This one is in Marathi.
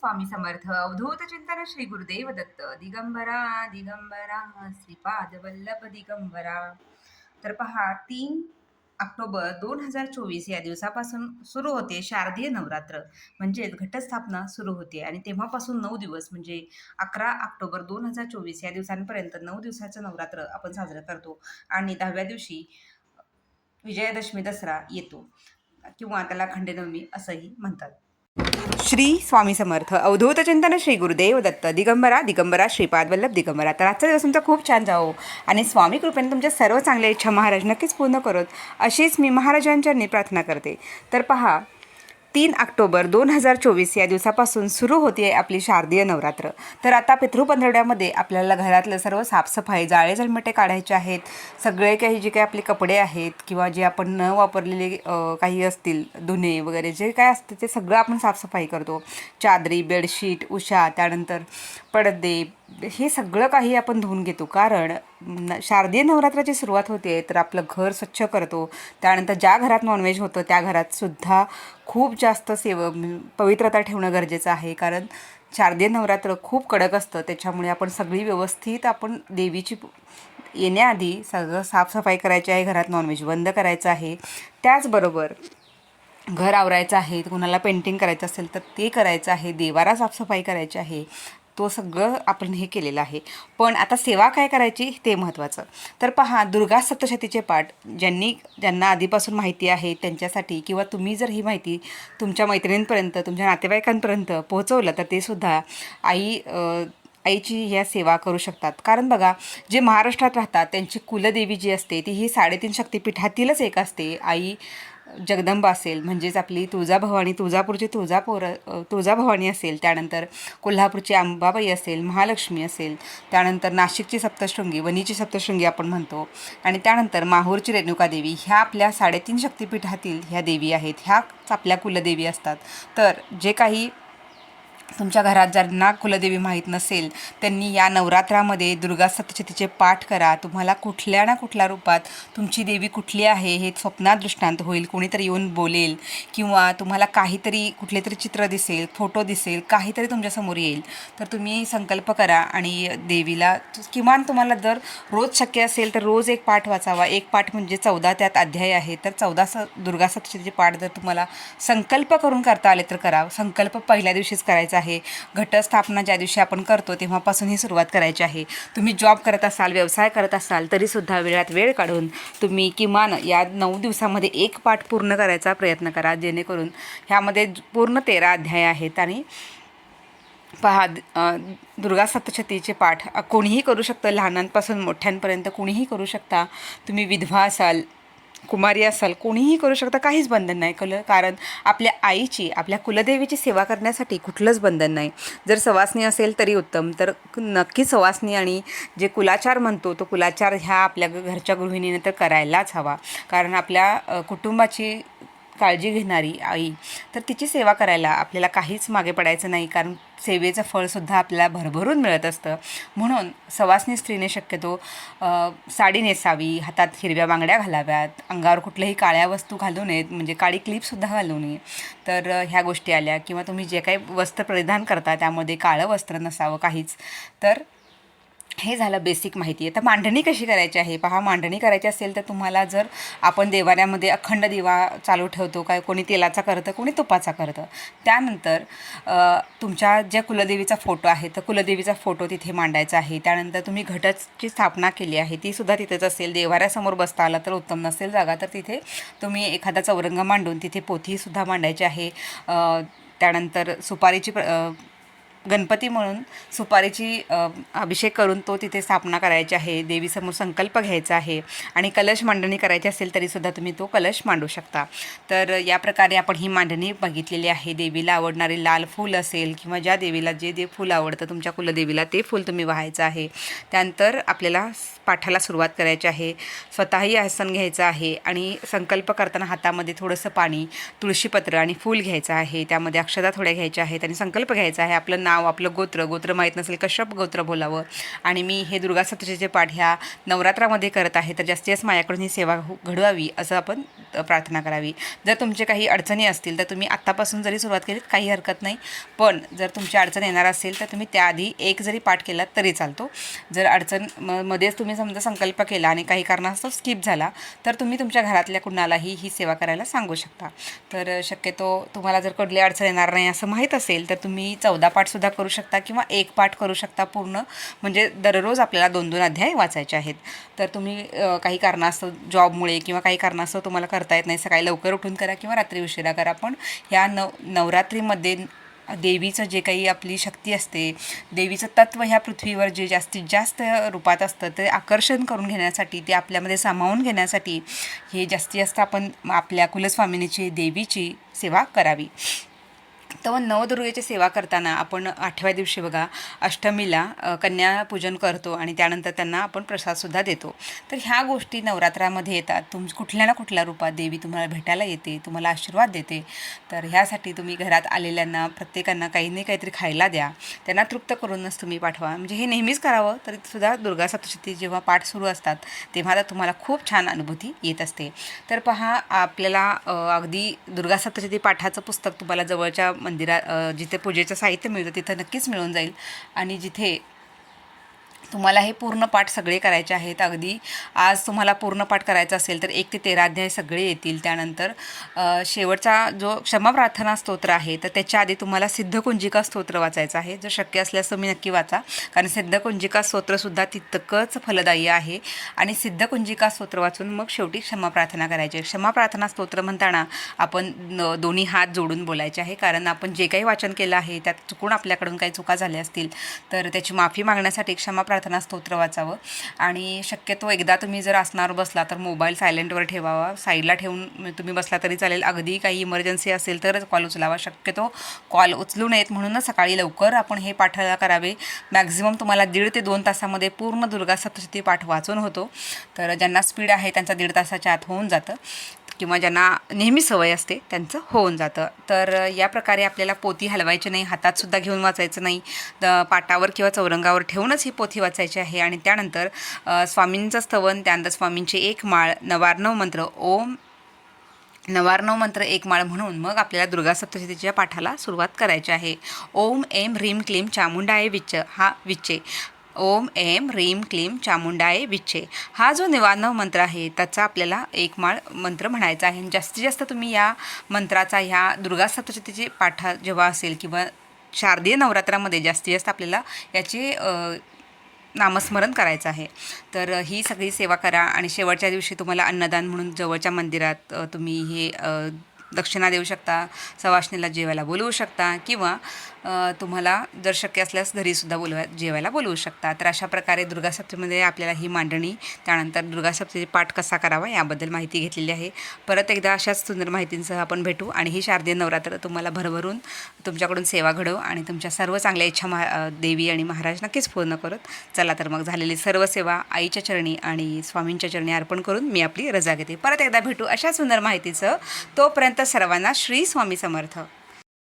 स्वामी समर्थ. अवधूत चिंतन श्री गुरुदेव दत्त. दिगंबरा दिगंबरा श्रीपाद वल्लभ दिगंबरा. तर पहा तीन ऑक्टोबर दोन हजार चोवीस या दिवसापासून सुरू होते शारदीय नवरात्र. म्हणजेच घटस्थापना सुरू होते आणि तेव्हापासून नऊ दिवस म्हणजे अकरा ऑक्टोबर दोन हजार चोवीस या दिवसांपर्यंत नऊ दिवसाचं नवरात्र आपण साजरं करतो आणि दहाव्या दिवशी विजयादशमी दसरा येतो. किंवा त्याला खंडेनवमी असंही म्हणतात. श्री स्वामी समर्थ. अवधूत चिंतन श्री गुरुदेव दत्त. दिगंबरा दिगंबरा श्रीपाद वल्लभ दिगंबरा. तर आजचा दिवस तुमचा खूप छान जावो. आणि स्वामी कृपेने तुमच्या सर्व चांगल्या इच्छा महाराज नक्कीच पूर्ण करत. अशीच मी महाराजांच्या प्रार्थना करते. तर पहा तीन ऑक्टोबर दोन हजार चोवीस या दिवसापासून सुरू होते आपली शारदीय नवरात्र. तर आता पितृपंधरवड्यामध्ये आपल्याला घरातलं सर्व साफसफाई जाळे जळमटे काढायचे आहेत. सगळे काही जे काही आपले कपडे आहेत किंवा जे आपण न वापरलेले काही असतील धुणे वगैरे जे काय असते ते सगळं आपण साफसफाई करतो. चादरी बेडशीट उशा त्यानंतर पडदे हे सगळं काही आपण धुवून घेतो. कारण न- शारदीय नवरात्राची सुरुवात होते तर आपलं घर स्वच्छ करतो. त्यानंतर ज्या घरात नॉनव्हेज होतं त्या घरात सुद्धा खूप जास्त सेव पवित्रता ठेवणं गरजेचं आहे. कारण शारदीय नवरात्र खूप कडक असतं. त्याच्यामुळे आपण सगळी व्यवस्थित आपण देवीची येण्याआधी सगळं साफसफाई करायची आहे. घरात नॉनव्हेज बंद करायचं आहे. त्याचबरोबर घर आवरायचं आहे. कुणाला पेंटिंग करायचं असेल तर ते करायचं आहे. देवारा साफसफाई करायची आहे. तो सगळं आपण हे केलेलं आहे. पण आता सेवा काय करायची ते महत्त्वाचं तर पहा दुर्गा सप्तशतीचे पाठ ज्यांनी ज्यांना आधीपासून माहिती आहे त्यांच्यासाठी किंवा तुम्ही जर ही माहिती तुमच्या मैत्रिणींपर्यंत तुमच्या नातेवाईकांपर्यंत पोहोचवलं तर ते सुद्धा आई आईची ह्या सेवा करू शकतात. कारण बघा जे महाराष्ट्रात राहतात त्यांची कुलदेवी जी असते ती ही साडेतीन शक्तिपीठातीलच एक असते. आई जगदंबा असेल म्हणजेच आपली तुळजाभवानी तुळजापूरची तुळजापूर तुळजाभवानी असेल त्यानंतर कोल्हापूरची अंबाबाई असेल महालक्ष्मी असेल त्यानंतर नाशिकची सप्तशृंगी वणीची सप्तशृंगी आपण म्हणतो आणि त्यानंतर माहूरची रेणुकादेवी ह्या आपल्या साडेतीन शक्तिपीठातील ह्या देवी आहेत ह्याच आपल्या कुलदेवी असतात. तर जे काही तुमच्या घरात ज्यांना कुलदेवी माहीत नसेल त्यांनी या नवरात्रामध्ये दुर्गा सप्तशतीचे पाठ करा. तुम्हाला कुठल्या ना कुठल्या रूपात तुमची देवी कुठली आहे हे स्वप्नात दृष्टांत होईल कोणीतरी येऊन बोलेल किंवा तुम्हाला काहीतरी कुठले तरी चित्र दिसेल फोटो दिसेल काहीतरी तुमच्यासमोर येईल. तर तुम्ही संकल्प करा आणि देवीला किमान तुम्हाला जर रोज शक्य असेल तर रोज एक पाठ वाचावा. एक पाठ म्हणजे चौदा त्यात अध्याय आहे. तर चौदा स दुर्गा सप्तशतीचे पाठ जर तुम्हाला संकल्प करून करता आले तर करा. संकल्प पहिल्या दिवशीच करायचा आहे. घटस्थापना ज्या दिवशी आपण करतो तेव्हापासून ही सुरुवात करायची आहे. तुम्ही जॉब करत असाल व्यवसाय करत असाल तरीसुद्धा वेळात वेळ काढून तुम्ही किमान या नऊ दिवसामध्ये एक पाठ पूर्ण करायचा प्रयत्न करा. जेणेकरून ह्यामध्ये पूर्ण तेरा अध्याय आहेत आणि पहा द- दुर्गा सप्तशतीचे पाठ कोणीही करू शकतं. लहानांपासून मोठ्यांपर्यंत कोणीही करू शकता. तुम्ही विधवा असाल कुमारी असाल कोणीही करू शकता काहीच बंधन नाही. कलं कारण आपल्या आईची आपल्या कुलदेवीची सेवा करण्यासाठी कुठलंच बंधन नाही. जर सवासणी असेल तरी उत्तम. तर नक्की सवासणी आणि जे कुलाचार म्हणतो तो कुलाचार ह्या आपल्या घरच्या गृहिणीने तर करायलाच हवा. कारण आपल्या कुटुंबाची काळजी घेणारी आई तर तिची सेवा करायला आपल्याला काहीच मागे पडायचं नाही. कारण सेवेचं फळसुद्धा आपल्याला भरभरून मिळत असतं. म्हणून सवासनी स्त्रीने शक्यतो साडी नेसावी हातात हिरव्या बांगड्या घालाव्यात अंगावर कुठल्याही काळ्या वस्तू घालू नयेत म्हणजे काळी क्लिपसुद्धा घालू नये. तर ह्या गोष्टी आल्या. किंवा तुम्ही जे काही वस्त्र परिधान करता त्यामध्ये काळं वस्त्र नसावं काहीच. तर हे झालं बेसिक माहिती आहे. तर मांडणी कशी करायची आहे? पहा मांडणी करायची असेल तर तुम्हाला जर आपण देवाऱ्यामध्ये अखंड दिवा चालू ठेवतो काय कोणी तेलाचा करतं कोणी तुपाचा करतं. त्यानंतर तुमच्या ज्या कुलदेवीचा फोटो आहे तर कुलदेवीचा फोटो तिथे मांडायचा आहे. त्यानंतर तुम्ही घटची स्थापना केली आहे. ती सुद्धा तिथेच असेल. देवाऱ्यासमोर बसता आला तर उत्तम नसेल जागा तर तिथे तुम्ही एखादा चौरंग मांडून तिथे पोथीसुद्धा मांडायची आहे. त्यानंतर सुपारीची प्र- गणपती म्हणून सुपारीची अभिषेक करून तो तिथे स्थापना करायची आहे देवीसमोर संकल्प घ्यायचा आहे आणि कलश मांडणी करायची असेल तरीसुद्धा तुम्ही तो कलश मांडू शकता. तर या प्रकारे आपण ही मांडणी बघितलेली आहे. देवीला आवडणारे लाल फूल असेल किंवा ज्या देवीला जे जे फूल आवडतं तुमच्या कुलदेवीला ते फूल तुम्ही वाहायचं आहे. त्यानंतर आपल्याला पाठाला सुरुवात करायची आहे. स्वतःही आसन घ्यायचं आहे आणि संकल्प करताना हातामध्ये थोडंसं पाणी तुळशीपत्र आणि फूल घ्यायचं आहे. त्यामध्ये अक्षता थोड्या घ्यायच्या आहेत आणि संकल्प घ्यायचा आहे. आपलं नाव आपलं गोत्र गोत्र माहीत नसेल कश्यप गोत्र बोलावं. आणि मी हे दुर्गा सप्तशतीचे पाठ ह्या नवरात्रामध्ये करत आहे तर जास्तीत जास्त माझ्याकडून ही सेवा घडवावी असं आपण प्रार्थना करावी. जर तुमचे काही अडचणी असतील तर तुम्ही आत्तापासून जरी सुरुवात केलीत काही हरकत नाही. पण जर तुमची अडचण येणार असेल तर तुम्ही त्याआधी एक जरी पाठ केलात तरी चालतो. जर अडचण म मध्येच तुम्ही समजा संकल्प केला आणि काही कारणास्तव स्किप झाला तर तुम्ही तुमच्या घरातल्या कुणालाही ही सेवा करायला सांगू शकता. तर शक्यतो तुम्हाला जर कुठली अडचण येणार नाही असं माहीत असेल तर तुम्ही चौदा पाठसुद्धा करू शकता किंवा एक पाठ करू शकता पूर्ण. म्हणजे दररोज आपल्याला दोन दोन अध्याय वाचायचे आहेत. तर तुम्ही काही कारणास्तव जॉबमुळे किंवा काही कारणास्तव तुम्हाला करता येत नाही सकाळी लवकर उठून करा किंवा रात्री उशिरा करा. पण ह्या नव नवरात्रीमध्ये देवीचं जे काही आपली शक्ती असते देवीचं तत्त्व ह्या पृथ्वीवर जे जास्तीत जास्त रूपात असतं ते आकर्षण करून घेण्यासाठी ते आपल्यामध्ये सामावून घेण्यासाठी हे जास्तीत जास्त आपण आपल्या कुलस्वामिनीची देवीची सेवा करावी. तर मग नवदुर्गेची सेवा करताना आपण आठव्या दिवशी बघा अष्टमीला कन्यापूजन करतो आणि त्यानंतर त्यांना आपण प्रसादसुद्धा देतो. तर ह्या गोष्टी नवरात्रामध्ये येतात. तुम कुठल्या ना कुठल्या रूपात देवी तुम्हाला भेटायला येते तुम्हाला आशीर्वाद देते. तर ह्यासाठी तुम्ही घरात आलेल्यांना प्रत्येकांना काही नाही काहीतरी खायला द्या. त्यांना तृप्त करूनच तुम्ही पाठवा. म्हणजे हे नेहमीच करावं तरी सुद्धा दुर्गा सप्तशती जेव्हा पाठ सुरू असतात तेव्हा तर तुम्हाला खूप छान अनुभूती येत असते. तर पहा आपल्याला अगदी दुर्गा सप्तशती पाठाचं पुस्तक तुम्हाला जवळच्या मंदिरा जिथे पूजेचं साहित्य मिळतं तिथं नक्कीच मिळून जाईल. आणि जिथे तुम्हाला हे पूर्ण पाठ सगळे करायचे आहेत. अगदी आज तुम्हाला पूर्ण पाठ करायचा असेल तर एक ते तेरा अध्याय सगळे येतील. त्यानंतर शेवटचा जो क्षमा प्रार्थना स्तोत्र आहे तर त्याच्या आधी तुम्हाला सिद्धकुंजिका स्तोत्र वाचायचं आहे. जर शक्य असल्यास तुम्ही नक्की वाचा. कारण सिद्धकुंजिका स्तोत्रसुद्धा तितकंच फलदायी आहे. आणि सिद्धकुंजिका स्तोत्र वाचून मग शेवटी क्षमा प्रार्थना करायची आहे. क्षमा प्रार्थना स्तोत्र म्हणताना आपण दोन्ही हात जोडून बोलायचे आहे. कारण आपण जे काही वाचन केलं आहे त्यात चुकून आपल्याकडून काही चुका झाल्या असतील तर त्याची माफी मागण्यासाठी क्षमा प्रार्थना प्रार्थना स्तोत्र वाचावं. आणि शक्यतो एकदा तुम्ही जर असणार बसला तर मोबाईल सायलेंटवर ठेवावा. साईडला ठेवून तुम्ही बसला तरी चालेल. अगदी काही इमर्जन्सी असेल तरच कॉल उचलावा. शक्यतो कॉल उचलू नयेत म्हणूनच सकाळी लवकर आपण हे पाठायला करावे. मॅक्झिमम तुम्हाला दीड ते दोन तासामध्ये पूर्ण दुर्गा सप्तशती पाठ वाचून होतो. तर ज्यांना स्पीड आहे त्यांचा दीड तासाच्या आत होऊन जातं. किंवा ज्यांना नेहमी सवय असते त्यांचं होऊन जातं. तर या प्रकारे आपल्याला पोथी हलवायची नाही हातातसुद्धा घेऊन वाचायचं नाही. द- पाटावर किंवा चौरंगावर ठेवूनच ही पोथी वाचायची आहे. आणि त्यानंतर स्वामींचं स्तवन त्यानंतर स्वामींची एक माळ नवार्णव मंत्र ओम नवार्णव मंत्र एक माळ म्हणून मग आपल्याला दुर्गा सप्तशतीच्या पाठाला सुरुवात करायची आहे. ओम एम ह्रीम क्लीम चामुंडाय विच्च हा विच्चे. ओम एम ह्रीम क्लीम चामुंडाय विच्छे. हा जो निवार्णव मंत्र आहे त्याचा आपल्याला एक माळ मंत्र म्हणायचा आहे. आणि जास्तीत जास्त तुम्ही या मंत्राचा ह्या दुर्गा सप्तशतीचे पाठा जेव्हा असेल किंवा शारदीय नवरात्रामध्ये जास्तीत जास्त आपल्याला याचे नामस्मरण करायचं आहे. तर ही सगळी सेवा करा आणि शेवटच्या दिवशी तुम्हाला अन्नदान म्हणून जवळच्या मंदिरात तुम्ही हे दक्षिणा देऊ शकता सवासणीला जेवायला बोलवू शकता किंवा तुम्हाला जर शक्य असल्यास घरीसुद्धा बोलवा जेवायला बोलवू शकता. तर अशा प्रकारे दुर्गा सप्तमीमध्ये आपल्याला ही मांडणी त्यानंतर दुर्गा पाठ कसा करावा याबद्दल माहिती घेतलेली आहे. परत एकदा अशाच सुंदर माहितींसह आपण भेटू आणि ही शारदीय नवरात्र तुम्हाला भरभरून तुमच्याकडून सेवा घडव आणि तुमच्या सर्व चांगल्या इच्छा महा देवी आणि महाराज नक्कीच पूर्ण करत चला तर मग झालेली सर्व सेवा आईच्या चरणी आणि स्वामींच्या चरणी अर्पण करून मी आपली रजा घेते. परत एकदा भेटू अशा सुंदर माहितीसह. तोपर्यंत सर्वांना श्री स्वामी समर्थ.